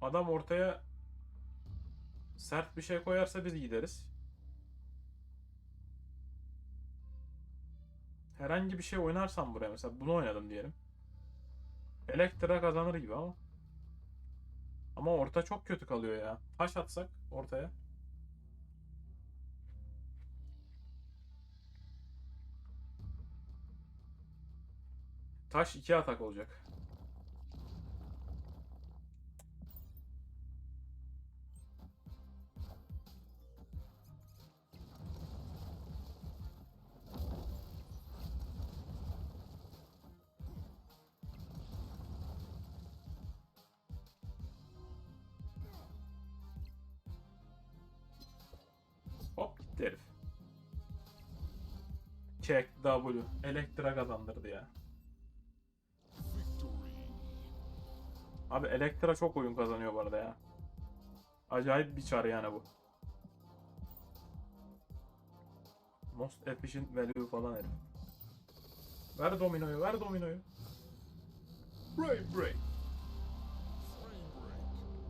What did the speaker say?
Adam ortaya sert bir şey koyarsa biz gideriz. Herhangi bir şey oynarsam buraya mesela bunu oynadım diyelim. Elektra kazanır gibi ama. Ama orta çok kötü kalıyor ya. Taş atsak ortaya. Taş iki atak olacak. Gitti herif. Çek W. Elektra kazandırdı ya. Abi Elektra çok oyun kazanıyor bu arada ya. Acayip bir çar yani bu. Most efficient value falan herif. Ver dominoyu, ver dominoyu. Brain break.